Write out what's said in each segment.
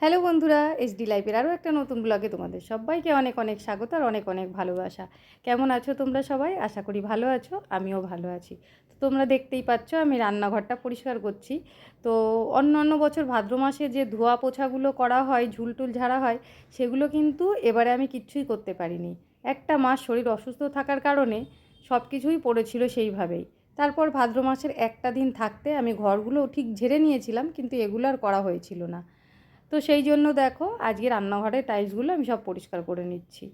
Hello বন্ধুরা SD লাইফের আরও একটা নতুন ব্লগে তোমাদের সবাইকে অনেক অনেক স্বাগত আর অনেক অনেক ভালোবাসা। কেমন আছো তোমরা সবাই? আশা করি ভালো আছো, আমিও ভালো আছি। তো তোমরা দেখতেই পাচ্ছ, আমি রান্নাঘরটা পরিষ্কার করছি। তো অন্য অন্য বছর ভাদ্র মাসে যে ধোয়া পোছাগুলো করা হয় ঝুলটুল ঝাড়া হয়, সেগুলো কিন্তু এবারে আমি কিচ্ছুই করতে পারিনি। একটা মাস শরীর অসুস্থ থাকার কারণে সব কিছুই পড়েছিল সেইভাবেই। তারপর ভাদ্র মাসের একটা দিন থাকতে আমি ঘরগুলো ঠিক ঝেড়ে নিয়েছিলাম, কিন্তু এগুলো আর করা হয়েছিল না। তো সেই জন্য দেখো, আজকে রান্নাঘরের টাইলসগুলো আমি সব পরিষ্কার করে নিচ্ছি।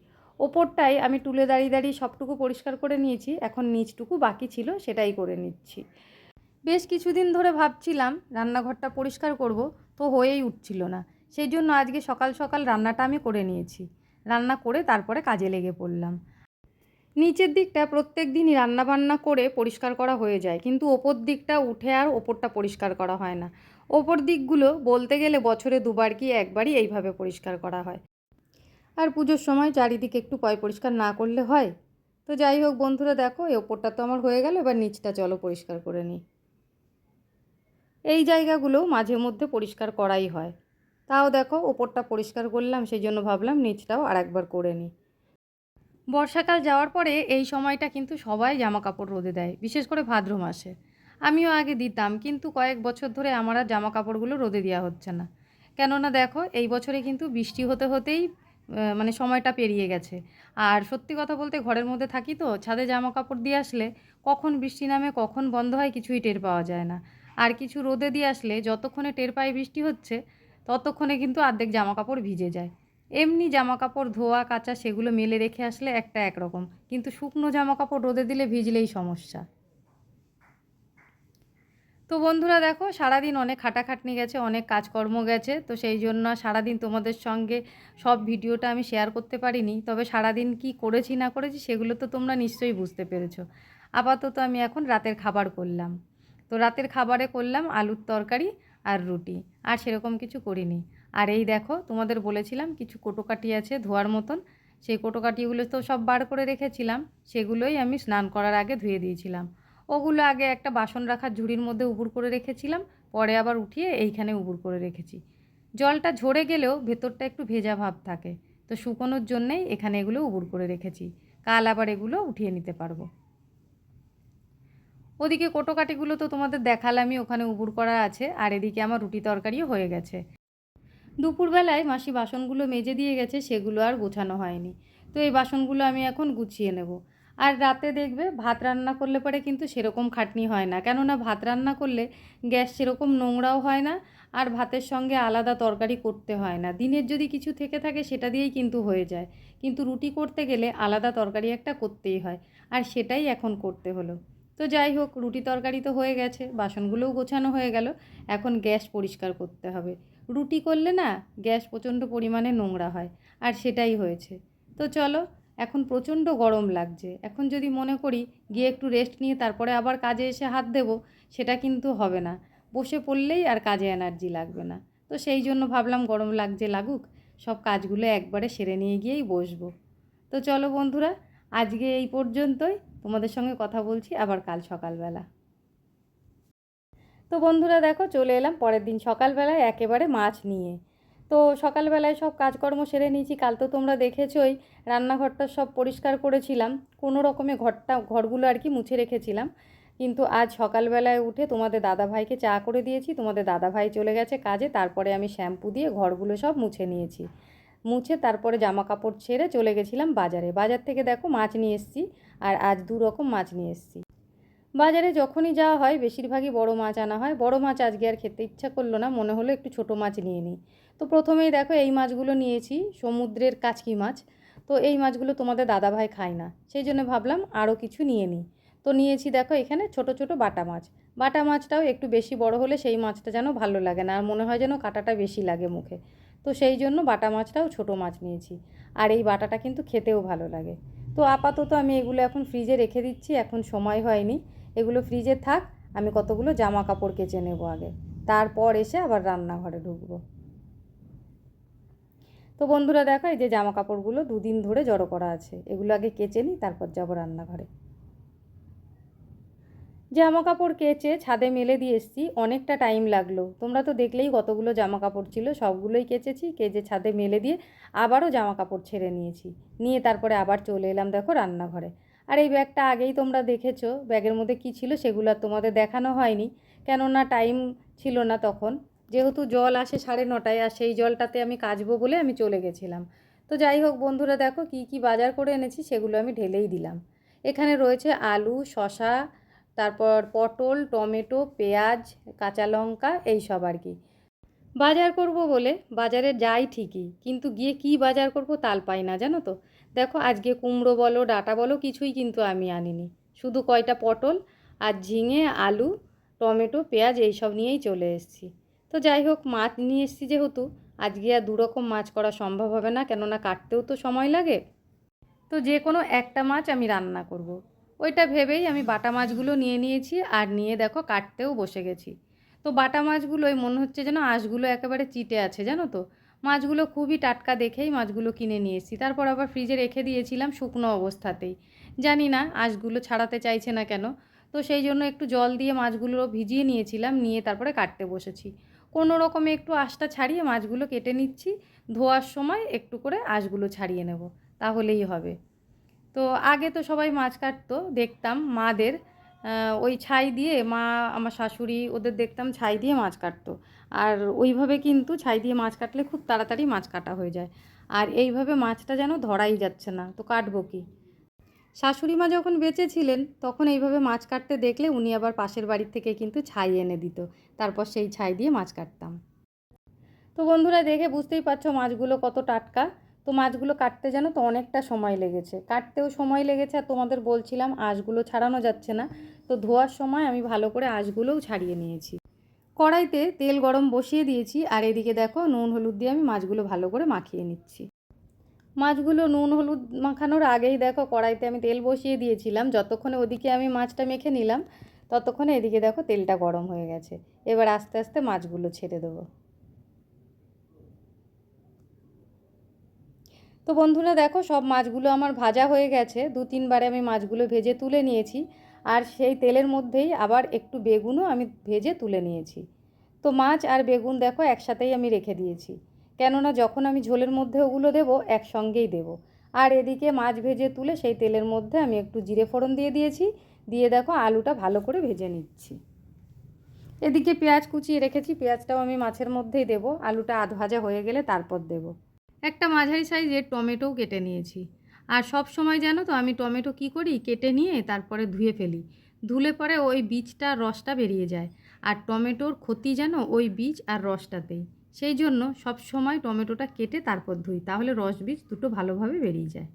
ওপরটাই আমি তুলে দাঁড়িয়ে দাঁড়িয়ে সবটুকু পরিষ্কার করে নিয়েছি, এখন নিচটুকু বাকি ছিল সেটাই করে নিচ্ছি। বেশ কিছুদিন ধরে ভাবছিলাম রান্নাঘরটা পরিষ্কার করব, তো হয়েই উঠছিল না। সেই জন্য আজকে সকাল সকাল রান্নাটা আমি করে নিয়েছি। রান্না করে তারপরে কাজে লেগে পড়লাম। নিচের দিকটা প্রত্যেক দিনই রান্নাবান্না করে পরিষ্কার করা হয়ে যায়, কিন্তু ওপর দিকটা উঠে আর ওপরটা পরিষ্কার করা হয় না। ওপর দিকগুলো বলতে গেলে বছরে দুবার কি একবারই এইভাবে পরিষ্কার করা হয়। আর পুজোর সময় চারিদিকে একটু পয় পরিষ্কার না করলে হয়। তো যাই হোক বন্ধুরা দেখো, এই ওপরটা তো আমার হয়ে গেল, এবার নিচটা চলো পরিষ্কার করে নিই। এই জায়গাগুলো মাঝে মধ্যে পরিষ্কার করাই হয়। তাও দেখো, ওপরটা পরিষ্কার করলাম সেই জন্য ভাবলাম নিচটাও আর একবার করে নিই। বর্ষাকাল যাওয়ার পরে এই সময়টা কিন্তু সবাই জামা কাপড় রোদে দেয়, বিশেষ করে ভাদ্র মাসে। আমিও আগে দিতাম, কিন্তু কয়েক বছর ধরে আমার আর জামা কাপড়গুলো রোদে দেওয়া হচ্ছে না। কেননা দেখো, এই বছরে কিন্তু বৃষ্টি হতে হতেই মানে সময়টা পেরিয়ে গেছে। আর সত্যি কথা বলতে ঘরের মধ্যে থাকি তো, ছাদে জামা কাপড় দিয়ে আসলে কখন বৃষ্টি নামে, কখন বন্ধ হয় কিছুই টের পাওয়া যায় না। আর কিছু রোদে দিয়ে আসলে যতক্ষণে টের পায়ে বৃষ্টি হচ্ছে, ততক্ষণে কিন্তু অর্ধেক জামা কাপড় ভিজে যায়। এমনি জামা কাপড় ধোয়া, কাচা, সেগুলো মেলে রেখে আসলে একটা একরকম। কিন্তু শুকনো জামা কাপড় রোদে দিলে ভিজলেই সমস্যা। তো বন্ধুরা দেখো, সারাদিন অনেক খাটাখাটনি গেছে, অনেক কাজকর্ম গেছে, তো সেই জন্য সারাদিন তোমাদের সঙ্গে সব ভিডিওটা আমি শেয়ার করতে পারিনি। তবে সারাদিন কি করেছি না করেছি সেগুলো তো তোমরা নিশ্চয়ই বুঝতে পেরেছ। আপাতত আমি এখন রাতের খাবার করলাম। তো রাতের খাবারে করলাম আলুর তরকারি আর রুটি, আর সেরকম কিছু করিনি। আর এই দেখো, তোমাদের বলেছিলাম কিছু কোটোকাটি আছে ধোয়ার মতন, সেই কোটোকাটিগুলো তো সব বার করে রেখেছিলাম, সেগুলোই আমি স্নান করার আগে ধুয়ে দিয়েছিলাম। ওগুলো আগে একটা বাসন রাখার ঝুড়ির মধ্যে উবুর করে রেখেছিলাম, পরে আবার উঠিয়ে এইখানে উবুর করে রেখেছি। জলটা ঝরে গেলেও ভেতরটা একটু ভেজা ভাব থাকে, তো শুকোনোর জন্যেই এখানে এগুলো উবুর করে রেখেছি। কাল আবার এগুলো উঠিয়ে নিতে পারব। ওদিকে কোটোকাটিগুলো তো তোমাদের দেখালামই, ওখানে উবুর করা আছে, আর এদিকে আমার রুটি তরকারিও হয়ে গেছে। দুপুরবেলায় মাসি বাসনগুলো মেজে দিয়ে গেছে, সেগুলো আর গোছানো হয়নি, তো এই বাসনগুলো আমি এখন গুছিয়ে নেব। আর রাতে দেখবে ভাত রান্না করলে পরে কিন্তু সেরকম খাটনি হয় না। কেননা ভাত রান্না করলে গ্যাস সেরকম নোংরাও হয় না আর ভাতের সঙ্গে আলাদা তরকারি করতে হয় না। দিনের যদি কিছু থেকে থাকে সেটা দিয়েই কিন্তু হয়ে যায়। কিন্তু রুটি করতে গেলে আলাদা তরকারি একটা করতেই হয়। আর সেটাই এখন করতে হলো। তো যাই হোক, রুটি তরকারি তো হয়ে গেছে, বাসনগুলোও গোছানো হয়ে গেল, এখন গ্যাস পরিষ্কার করতে হবে। রুটি করলে না গ্যাস প্রচণ্ড পরিমাণে নোংরা হয়, আর সেটাই হয়েছে। তো চলো এখন প্রচণ্ড গরম লাগছে। এখন যদি মনে করি, গিয়ে একটু রেস্ট নিয়ে তারপরে আবার কাজে এসে হাত দেবো, সেটা কিন্তু হবে না। বসে পড়লেই আর কাজে এনার্জি লাগবে না। তো সেই জন্য ভাবলাম গরম লাগছে লাগুক, সব কাজগুলো একবারে সেরে নিয়ে গিয়েই বসবো। তো চলো বন্ধুরা, আজকে এই পর্যন্তই। তোমাদের সঙ্গে কথা বলছি আবার কাল সকালবেলা। তো বন্ধুরা দেখো, চলে এলাম পরের দিন সকালবেলায় একেবারে মাছ নিয়ে। তো সকালবেলায় সব কাজকর্ম সেরে নিয়েছি। কাল তো তোমরা দেখেছোই, রান্নাঘরটা সব পরিষ্কার করেছিলাম। কোনো রকমে ঘরটা, ঘরগুলো আর কি মুছে রেখেছিলাম। কিন্তু আজ সকালবেলায় উঠে তোমাদের দাদাভাইকে চা করে দিয়েছি। তোমাদের দাদাভাই চলে গেছে কাজে, তারপরে আমি শ্যাম্পু দিয়ে ঘরগুলো সব মুছে নিয়েছি। মুছে তারপরে জামা কাপড় ছেড়ে চলে গেছিলাম বাজারে। বাজার থেকে দেখো মাছ নিয়ে এসেছি, আর আজ দু রকম মাছ নিয়ে এসেছি। বাজারে যখনই যাওয়া হয়, বেশিরভাগই বড় মাছ আনা হয়। বড় মাছ আজকে আর খেতে ইচ্ছা করল না, মনে হলো একটু ছোট মাছ নিয়ে নিই। তো প্রথমেই দেখো, এই মাছগুলো নিয়েছি, সমুদ্রের কাচকি মাছ। তো এই মাছগুলো তোমাদের দাদাভাই খায় না, সেই জন্য ভাবলাম আরও কিছু নিয়ে নিই। তো নিয়েছি দেখো এখানে ছোট ছোট বাটা মাছ। বাটা মাছটাও একটু বেশি বড় হলে সেই মাছটা যেন ভালো লাগে না, আর মনে হয় যেন কাটাটা বেশি লাগে মুখে। তো সেই জন্য বাটা মাছটাও ছোট মাছ নিয়েছি। আর এই বাটাটা কিন্তু খেতেও ভালো লাগে। তো আপাতত আমি এগুলো এখন ফ্রিজে রেখে দিচ্ছি, এখন সময় হয়নি। এগুলো ফ্রিজে থাক, আমি কতগুলো জামা কাপড় কেচে নেব আগে। তারপর এসে আবার রান্নাঘরে ঢুকবো। তো বন্ধুরা দেখো, এই যে জামা কাপড়গুলো দুদিন ধরে জড়ো করা আছে। এগুলো আগে কেচে নিই, তারপর যাব রান্নাঘরে। জামা কাপড় কেচে ছাদে মেলে দিয়ে এসেছি, অনেকটা টাইম লাগল। তোমরা তো দেখলেই কতগুলো জামা কাপড় ছিল, সবগুলোই কেচেছি, কেচে ছাদে মেলে দিয়ে আবারও জামা কাপড় ছেড়ে নিয়েছি। নিয়ে তারপরে আবার চলে এলাম দেখো রান্নাঘরে। আর এই ব্যাগটা আগেই তোমরা দেখেছ, ব্যাগের মধ্যে কি ছিল সেগুলো আর তোমাদের দেখানো হয়নি। কেননা টাইম ছিল না তখন। যেহেতু জল আসে সাড়ে নটায়, আর সেই জলটাতে আমি কাচবো বলে আমি চলে গেছিলাম। তো যাই হোক বন্ধুরা, দেখো কি কি বাজার করে এনেছি, সেগুলো আমি ঢেলেই দিলাম। এখানে রয়েছে আলু শশা তারপর পটল, টমেটো, পেঁয়াজ, কাঁচা লঙ্কা, এই সব আর কি। বাজার করব বলে, বাজারে যাই ঠিকই, কিন্তু গিয়ে কি বাজার করব তাল পাই না, জানো তো? দেখো আজকে কুমড়ো বলো, ডাটা বলো, কিছুই কিন্তু আমি আনিনি। শুধু কয়টা পটল আর ঝিঙে, আলু, টমেটো, পেঁয়াজ এইসব নিয়েই চলে এসেছি। তো যাই হোক, মাছ নিয়ে এসেছি যেহেতু, আজকে আর দুরকম মাছ করা সম্ভব হবে না, কেননা কাটতেও তো সময় লাগে। তো যে কোনো একটা মাছ আমি রান্না করব। ওইটা ভেবেই আমি বাটা মাছগুলো নিয়ে নিয়েছি আর নিয়ে দেখো কাটতেও বসে গেছি। তো বাটা মাছগুলোই মনে হচ্ছে যেন আঁশগুলো একেবারে চিটে আছে, জানো তো? মাছগুলো খুবই টাটকা দেখেই মাছগুলো কিনে নিয়ে এসেছি। তারপর আবার ফ্রিজে রেখে দিয়েছিলাম শুকনো অবস্থাতেই। জানি না আঁশগুলো ছাড়াতে চাইছে না কেন। তো সেই জন্য একটু জল দিয়ে মাছগুলো ভিজিয়ে নিয়েছিলাম, নিয়ে তারপরে কাটতে বসেছি। কোনো রকমে একটু আঁশটা ছাড়িয়ে মাছগুলো কেটে নিচ্ছি। ধোয়ার সময় একটু করে আঁশগুলো ছাড়িয়ে নেব। তাহলেই হবে। তো আগে তো সবাই মাছ কাটতো, দেখতাম মাদের। ওই ছাই দিয়ে মা, আমার শাশুড়ি ওদের দেখতাম ছাই দিয়ে মাছ কাটতো। আর ওইভাবে কিন্তু ছাই দিয়ে মাছ কাটলে খুব তাড়াতাড়ি মাছ কাটা হয়ে যায়। আর এইভাবে মাছটা যেন ধরাই যাচ্ছে না, তো কাটবো কি? শাশুড়ি মা যখন বেঁচে ছিলেন, তখন এইভাবে মাছ কাটতে দেখলে উনি আবার পাশের বাড়ির থেকে কিন্তু ছাই এনে দিত। তারপর সেই ছাই দিয়ে মাছ কাটতাম। তো বন্ধুরা, দেখে বুঝতেই পারছ মাছগুলো কত টাটকা। তো মাছগুলো কাটতে জানো তো অনেকটা সময় লেগেছে। কাটতেও সময় লেগেছে আর তোমাদের বলছিলাম আঁশগুলো ছাড়ানো যাচ্ছে না। তো ধোয়ার সময় আমি ভালো করে আঁশগুলোও ছাড়িয়ে নিয়েছি। কড়াইতে তেল গরম বসিয়ে দিয়েছি আর এদিকে দেখো নুন হলুদ দিয়ে আমি মাছগুলো ভালো করে মাখিয়ে নিচ্ছি। মাছগুলো নুন হলুদ মাখানোর আগেই দেখো কড়াইতে আমি তেল বসিয়ে দিয়েছিলাম। যতক্ষণে ওদিকে আমি মাছটা মেখে নিলাম, ততক্ষণে এদিকে দেখো তেলটা গরম হয়ে গেছে। এবার আস্তে আস্তে মাছগুলো ছেড়ে দেবো। তো বন্ধুরা দেখো, সব মাছগুলো আমার ভাজা হয়ে গেছে। দু তিনবারে আমি মাছগুলো ভেজে তুলে নিয়েছি। আর সেই তেলের মধ্যেই আবার একটু বেগুনও আমি ভেজে তুলে নিয়েছি। তো মাছ আর বেগুন দেখো, একসাথেই আমি রেখে দিয়েছি। কেননা যখন আমি ঝোলের মধ্যে ওগুলো দেবো, একসঙ্গেই দেবো। আর এদিকে মাছ ভেজে তুলে সেই তেলের মধ্যে আমি একটু জিরে ফোড়ন দিয়ে দিয়েছি। দিয়ে দেখো, আলুটা ভালো করে ভেজে নিচ্ছি। এদিকে পেঁয়াজ কুচিয়ে রেখেছি, পেঁয়াজটাও আমি মাছের মধ্যেই দেবো। আলুটা আধ ভাজা হয়ে গেলে তারপর দেবো। একটা মাঝারি সাইজের টমেটোও কেটে নিয়েছি। আর সব সময় জানো তো আমি টমেটো কি করি? কেটে নিয়ে তারপরে ধুয়ে ফেলি। ধুলে পরে ওই বীজটা রসটা বেরিয়ে যায়। আর টমেটোর ক্ষতি যেন ওই বীজ আর রসটাতেই। সেই জন্য সব সময় টমেটোটা কেটে তারপর ধুই। তাহলে রস বীজ দুটো ভালোভাবে বেরিয়ে যায়।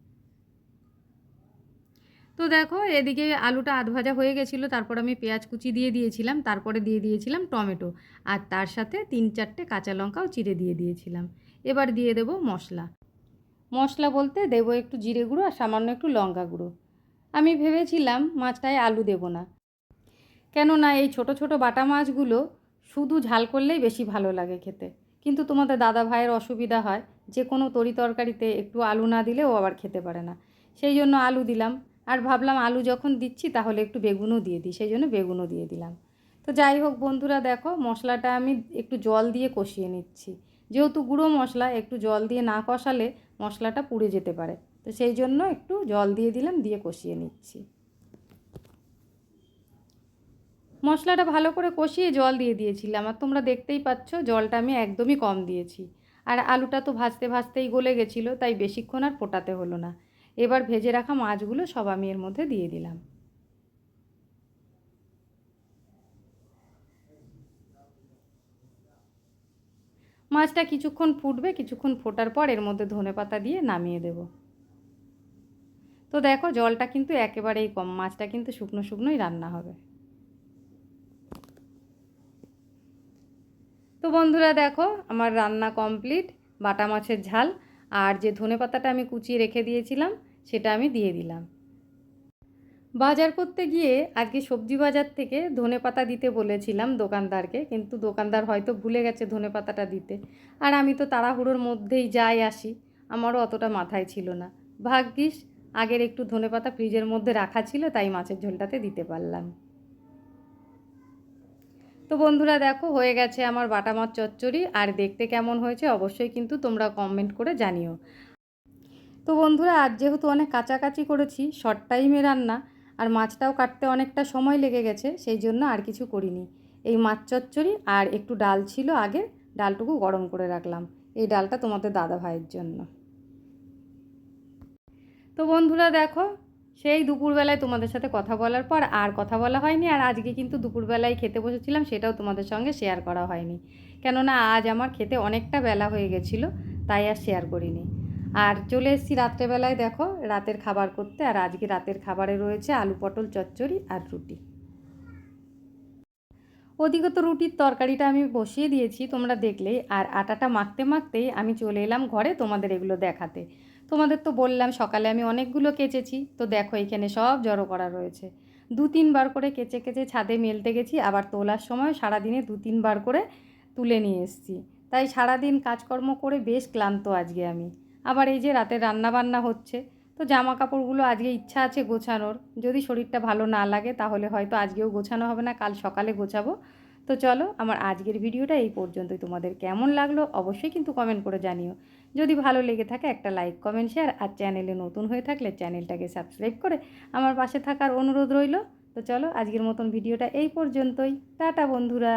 তো দেখো, এদিকে আলুটা আধ ভাজা হয়ে গেছিল। তারপর আমি পেঁয়াজ কুচি দিয়ে দিয়েছিলাম। তারপরে দিয়ে দিয়েছিলাম টমেটো। আর তার সাথে তিন চারটে কাঁচা লঙ্কাও চিড়ে দিয়ে দিয়েছিলাম। এবার দিয়ে দেব মশলা। মশলা বলতে দেব একটু জিরে গুঁড়ো আর সামান্য একটু লঙ্কা গুঁড়ো। আমি ভেবেছিলাম মাছটায় আলু দেব না। কেননা এই ছোট ছোট বাটা মাছগুলো শুধু ঝাল করলেই বেশি ভালো লাগে খেতে। কিন্তু তোমাদের দাদা ভাইয়ের অসুবিধা হয়, যে কোনো তরি তরকারিতে একটু আলু না দিলে ও আবার খেতে পারে না। সেই জন্য আলু দিলাম। আর ভাবলাম আলু যখন দিচ্ছি তাহলে একটু বেগুনও দিয়ে দিই, সেই জন্য বেগুনও দিয়ে দিলাম। তো যাই হোক বন্ধুরা, দেখো মশলাটা আমি একটু জল দিয়ে কষিয়ে নিচ্ছি। যেহেতু গুঁড়ো মশলা, একটু জল দিয়ে না কষালে মশলাটা পুড়ে যেতে পারে। তো সেই জন্য একটু জল দিয়ে দিলাম, দিয়ে কষিয়ে নিচ্ছি। মশলাটা ভালো করে কষিয়ে জল দিয়ে দিয়েছিলাম, আর তোমরা দেখতেই পাচ্ছ জলটা আমি একদমই কম দিয়েছি। আর আলুটা তো ভাজতে ভাজতেই গলে গেছিল, তাই বেশিক্ষণ আর ফোটাতে হলো না। এবার ভেজে রাখা মাছগুলো সব আমি এর মধ্যে দিয়ে দিলাম। মাছটা কিছুক্ষণ ফুটবে, কিছুক্ষণ ফোটার পর এর মধ্যে ধনে পাতা দিয়ে নামিয়ে দেব। তো দেখো, জলটা কিন্তু একেবারেই কম, মাছটা কিন্তু শুকনো শুকনোই রান্না হবে। তো বন্ধুরা দেখো, আমার রান্না কমপ্লিট, বাটা মাছের ঝাল, আর যে ধনে পাতাটা আমি কুচিয়ে রেখে দিয়েছিলাম, সেটা আমি দিয়ে দিলাম। বাজার করতে গিয়ে আজকে সবজি বাজার থেকে ধনে পাতা দিতে বলেছিলাম দোকানদারকে, কিন্তু দোকানদার হয়তো ভুলে গেছে ধনে পাতাটা দিতে। আর আমি তো তাড়াহুড়োর মধ্যেই যাই আসি, আমারও অতটা মাথায় ছিল না। ভাগ্যিস, আগের একটু ধনে পাতা ফ্রিজের মধ্যে রাখা ছিল, তাই মাছের ঝোলটাতে দিতে পারলাম। তো বন্ধুরা দেখো, হয়ে গেছে আমার বাটা মাছ চচ্চড়ি, আর দেখতে কেমন হয়েছে অবশ্যই কিন্তু তোমরা কমেন্ট করে জানিও। তো বন্ধুরা, আজ যেহেতু অনেক কাছাকাছি করেছি শর্ট টাইমে রান্না আর মাছটাও কাটতে অনেকটা সময় লেগে গেছে, সেই জন্য আর কিছু করিনি। এই মাছ চচ্চড়ি আর একটু ডাল ছিল আগে, ডালটুকু গরম করে রাখলাম। এই ডালটা তোমাদের দাদা ভাইয়ের জন্য। তো বন্ধুরা দেখো, সেই দুপুরবেলায় তোমাদের সাথে কথা বলার পর আর কথা বলা হয়নি, আর আজকে কিন্তু দুপুরবেলায় খেতে বসেছিলাম, সেটাও তোমাদের সঙ্গে শেয়ার করা হয়নি। কেননা আজ আমার খেতে অনেকটা বেলা হয়ে গেছিল, তাই আর শেয়ার করিনি। আর চলে এসেছি রাত্রেবেলায়, দেখো, রাতের খাবার করতে। আর আজকে রাতের খাবারে রয়েছে আলু পটল, চচ্চড়ি আর রুটি। ওদিকে তো রুটির তরকারিটা আমি বসিয়ে দিয়েছি, তোমরা দেখলেই। আর আটাটা মাখতে মাখতেই আমি চলে এলাম ঘরে তোমাদের এগুলো দেখাতে। তোমাদের তো বললাম, সকালে আমি অনেকগুলো কেচেছি। তো দেখো, এখানে সব জড়ো করা রয়েছে। দু তিনবার করে কেচে কেচে ছাদে মেলতে গেছি। আবার তোলার সময় সারাদিনে দু তিনবার করে তুলে নিয়ে এসেছি। তাই সারাদিন কাজকর্ম করে বেশ ক্লান্ত আজকে আমি। আবার এই যে রাতে রান্না বান্না হচ্ছে, তো জামা কাপড়গুলো আজকে ইচ্ছা আছে গোছানোর। যদি শরীরটা ভালো না লাগে, তাহলে হয়তো আজকেও গোছানো হবে না, কাল সকালে গোছাবো। তো চলো, আমার আজকের ভিডিওটা এই পর্যন্তই। তোমাদের কেমন লাগল অবশ্যই কিন্তু কমেন্ট করে জানিও। যদি ভালো লেগে থাকে, একটা লাইক কমেন্ট শেয়ার আর চ্যানেলে নতুন হয়ে থাকলে চ্যানেলটাকে সাবস্ক্রাইব করে আমার পাশে থাকার অনুরোধ রইল। তো চলো, আজকের মতন ভিডিওটা এই পর্যন্তই। টাটা বন্ধুরা।